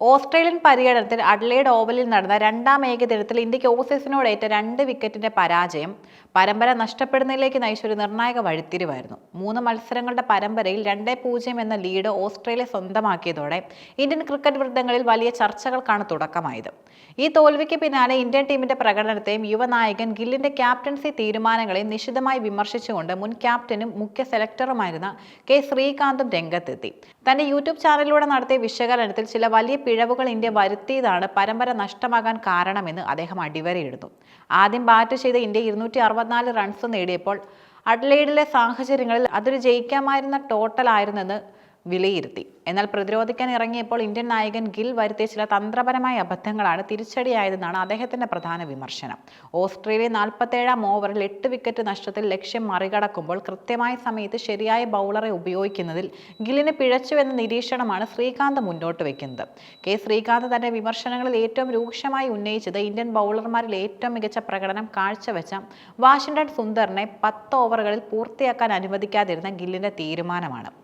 Australian പര്യടനത്തിൽ Adelaide ഓവലിൽ നടന്ന രണ്ടാം ഏകദിനത്തിൽ ഇന്ത്യയ്ക്ക് ഓസീസിനോടേറ്റ രണ്ട് വിക്കറ്റിന്റെ പരാജയം പരമ്പര നഷ്ടപ്പെടുന്നതിലേക്ക് നയിച്ച ഒരു നിർണായക വഴിത്തിരിവായിരുന്നു. മൂന്ന് മത്സരങ്ങളുടെ പരമ്പരയിൽ രണ്ടേ പൂജ്യം എന്ന ലീഡ് ഓസ്ട്രേലിയ സ്വന്തമാക്കിയതോടെ ഇന്ത്യൻ ക്രിക്കറ്റ് വൃത്തങ്ങളിൽ വലിയ ചർച്ചകൾക്കാണ് തുടക്കമായത്. ഈ തോൽവിക്ക് പിന്നാലെ ഇന്ത്യൻ ടീമിന്റെ പ്രകടനത്തെയും യുവനായകൻ ഗില്ലിന്റെ ക്യാപ്റ്റൻസി തീരുമാനങ്ങളെയും നിശിതമായി വിമർശിച്ചുകൊണ്ട് മുൻ ക്യാപ്റ്റനും മുഖ്യ സെലക്ടറുമായിരുന്ന കെ ശ്രീകാന്തും രംഗത്തെത്തി. തന്റെ യൂട്യൂബ് ചാനലിലൂടെ നടത്തിയ വിശകലനത്തിൽ ചില വലിയ പിഴവുകൾ ഇന്ത്യ വരുത്തിയതാണ് പരമ്പര നഷ്ടമാകാൻ കാരണമെന്ന് അദ്ദേഹം അടിവരയിടുന്നു. ആദ്യം ബാറ്റ് ചെയ്ത ഇന്ത്യ ഇരുന്നൂറ്റി അറുപത്തിനാല് റൺസ് നേടിയപ്പോൾ അഡ്ലൈഡിലെ സാഹചര്യങ്ങളിൽ അതൊരു ജയിക്കാമായിരുന്ന ടോട്ടൽ ആയിരുന്നെന്ന് വിലയിരുത്തി. എന്നാൽ പ്രതിരോധിക്കാൻ ഇറങ്ങിയപ്പോൾ ഇന്ത്യൻ നായകൻ ഗിൽ വരുത്തിയ ചില തന്ത്രപരമായ അബദ്ധങ്ങളാണ് തിരിച്ചടിയായതെന്നാണ് അദ്ദേഹത്തിന്റെ പ്രധാന വിമർശനം. ഓസ്ട്രേലിയ നാൽപ്പത്തേഴാം ഓവറിൽ എട്ട് വിക്കറ്റ് നഷ്ടത്തിൽ ലക്ഷ്യം മറികടക്കുമ്പോൾ കൃത്യമായ സമയത്ത് ശരിയായ ബൗളറെ ഉപയോഗിക്കുന്നതിൽ ഗില്ലിന് പിഴച്ചുവെന്ന നിരീക്ഷണമാണ് ശ്രീകാന്ത് മുന്നോട്ട് വെക്കുന്നത്. കെ. ശ്രീകാന്ത് തന്റെ വിമർശനങ്ങളിൽ ഏറ്റവും രൂക്ഷമായി ഉന്നയിച്ചത് ഇന്ത്യൻ ബൗളർമാരിൽ ഏറ്റവും മികച്ച പ്രകടനം കാഴ്ചവെച്ച വാഷിംഗ്ടൺ സുന്ദറിനെ പത്ത് ഓവറുകളിൽ പൂർത്തിയാക്കാൻ അനുവദിക്കാതിരുന്ന ഗില്ലിന്റെ തീരുമാനമാണ്.